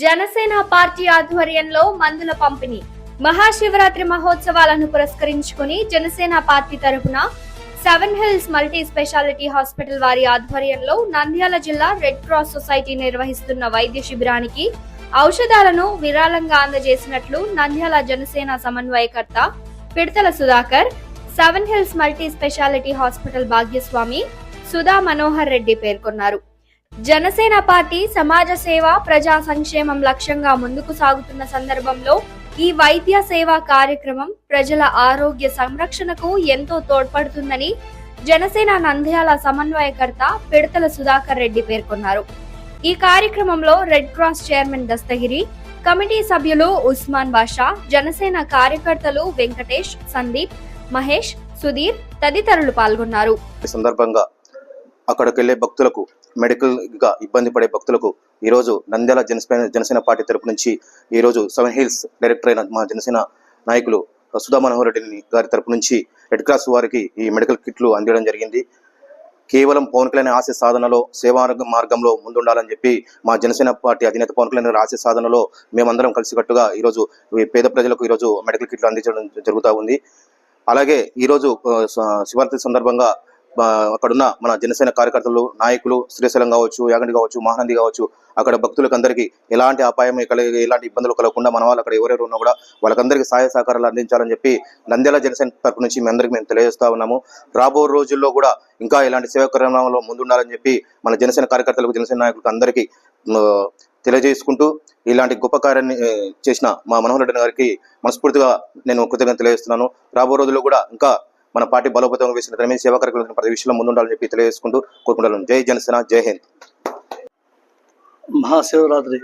Janasena party ఆధ్వర్యంలో మందుల పంపిణీ. మహాశివరాత్రి మహోత్సవాలను పురస్కరించుకుని జనసేన పార్టీ తరపున seven hills multi speciality hospital వారి ఆధ్వర్యంలో నంద్యాల జిల్లా రెడ్ క్రాస్ సొసైటీ నిర్వహిస్తున్న వైద్య శిబిరానికి ఔషధాలను విరాళంగా అందజేసినట్లు నంద్యాల జనసేన సమన్వయకర్త Pidatala Sudhakar seven hills multi speciality hospital భాగ్యస్వామి Sudha Manohar Reddy పేర్కొన్నారు. జనసేన పార్టీ సమాజ సేవ ప్రజా సంక్షేమం లక్ష్యంగా ముందుకు సాగుతున్న సందర్భంలో ఈ వైద్య సేవా కార్యక్రమం ప్రజల ఆరోగ్య సంరక్షణకు ఎంతో తోడ్పడుతుందని జనసేన నంద్యాల సమన్వయకర్త పిడతల సుధాకర్ రెడ్డి పేర్కొన్నారు. ఈ కార్యక్రమంలో red cross chairman Dastagiri committee సభ్యులు ఉస్మాన్ బాషా జనసేన కార్యకర్తలు వెంకటేష్ సందీప్ మహేష్ సుధీర్ తదితరులు పాల్గొన్నారు. సందర్భంగా అక్కడికి వెళ్ళే భక్తులకు మెడికల్గా ఇబ్బంది పడే భక్తులకు ఈరోజు నంద్యాల జనసేన జనసేన పార్టీ తరపు నుంచి ఈరోజు సెవెన్ హిల్స్ డైరెక్టర్ అయిన మా జనసేన నాయకులు సుధా మనోహర్ రెడ్డి గారి తరపు నుంచి రెడ్ క్రాస్ వారికి ఈ మెడికల్ కిట్లు అందించడం జరిగింది. కేవలం పవన్ కళ్యాణ్ ఆశయ సాధనలో సేవా మార్గంలో ముందుండాలని చెప్పి మా జనసేన పార్టీ అధినేత పవన్ కళ్యాణ్ గారి ఆశయ సాధనలో మేమందరం కలిసికట్టుగా ఈరోజు పేద ప్రజలకు ఈరోజు మెడికల్ కిట్లు అందించడం జరుగుతూ ఉంది. అలాగే ఈరోజు శివరాత్రి సందర్భంగా అక్కడున్న మన జనసేన కార్యకర్తలు నాయకులు శ్రీశైలం కావచ్చు యాగంటి కావచ్చు మహానంది కావచ్చు అక్కడ భక్తులకు అందరికీ ఎలాంటి అపాయం కలిగి ఎలాంటి ఇబ్బందులు కలగకుండా మన వాళ్ళు అక్కడ ఎవరెవరు ఉన్నా కూడా వాళ్ళకందరికీ సహాయ సహకారాలు అందించాలని చెప్పి నంద్యాల జనసేన తరపు నుంచి మీ అందరికీ మేము తెలియజేస్తా ఉన్నాము. రాబో రోజుల్లో కూడా ఇంకా ఇలాంటి సేవా కార్యక్రమంలో ముందుండాలని చెప్పి మన జనసేన కార్యకర్తలకు జనసేన నాయకులకు అందరికీ తెలియజేసుకుంటూ ఇలాంటి గొప్ప కార్యాన్ని చేసిన మా మనోహర్ రెడ్డి గారికి మనస్ఫూర్తిగా నేను కృతజ్ఞత తెలియజేస్తున్నాను. రాబో రోజుల్లో కూడా ఇంకా మన పార్టీ బలోపేతం వేసిన తన మీద సేవా కార్యక్రమాలు ప్రతి విషయంలో ముందుండాలని చెప్పి తెలియజేసుకుంటూ కోరుకుంటాను జై జనసేన జై హింద్. మహాశివరాత్రి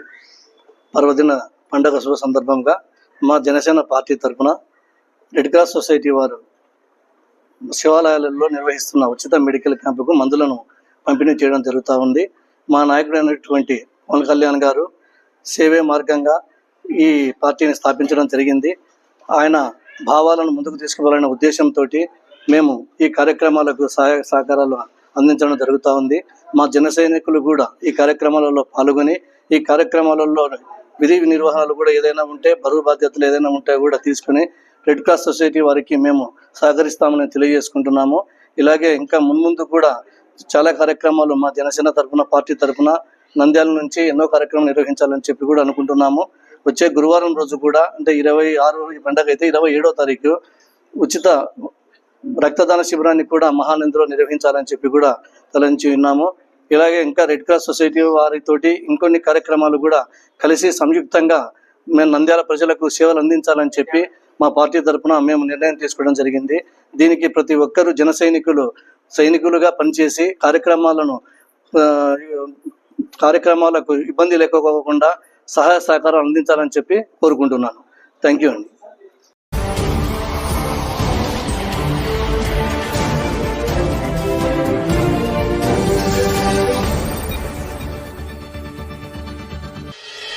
పర్వదిన పండగ శుభ సందర్భంగా మా జనసేన పార్టీ తరఫున రెడ్ క్రాస్ సొసైటీ వారు శివాలయాలలో నిర్వహిస్తున్న ఉచిత మెడికల్ క్యాంపుకు మందులను పంపిణీ చేయడం జరుగుతూ ఉంది. మా నాయకుడైనటువంటి పవన్ కళ్యాణ్ గారు సేవే మార్గంగా ఈ పార్టీని స్థాపించడం జరిగింది. ఆయన భావాలను ముందుకు తీసుకుపోవాలనే ఉద్దేశంతో మేము ఈ కార్యక్రమాలకు సహాయ సహకారాలు అందించడం జరుగుతూ ఉంది. మా జన సైనికులు కూడా ఈ కార్యక్రమాలలో పాల్గొని ఈ కార్యక్రమాలలో విధి నిర్వహణలు కూడా ఏదైనా ఉంటే బరువు బాధ్యతలు ఏదైనా ఉంటే కూడా తీసుకుని రెడ్ క్రాస్ సొసైటీ వారికి మేము సహకరిస్తామని తెలియజేసుకుంటున్నాము. ఇలాగే ఇంకా మున్ముందు కూడా చాలా కార్యక్రమాలు మా జనసేన తరఫున పార్టీ తరపున నంద్యాల నుంచి ఎన్నో కార్యక్రమాలు నిర్వహించాలని చెప్పి కూడా అనుకుంటున్నాము. వచ్చే గురువారం రోజు కూడా అంటే ఇరవై ఆరు పండగ అయితే ఇరవై ఏడో తారీఖు ఉచిత రక్తదాన శిబిరాన్ని కూడా మహానందిలో నిర్వహించాలని చెప్పి కూడా తలంచి ఉన్నాము. ఇలాగే ఇంకా రెడ్ క్రాస్ సొసైటీ వారితోటి ఇంకొన్ని కార్యక్రమాలు కూడా కలిసి సంయుక్తంగా మేము నంద్యాల ప్రజలకు సేవలు అందించాలని చెప్పి మా పార్టీ తరపున మేము నిర్ణయం తీసుకోవడం జరిగింది. దీనికి ప్రతి ఒక్కరూ జన సైనికులు సైనికులుగా పనిచేసి కార్యక్రమాలను కార్యక్రమాలకు ఇబ్బంది లేకపోకుండా సహాయ సహకారం అందించాలని చెప్పి కోరుకుంటున్నాను. థ్యాంక్ యూ అండి.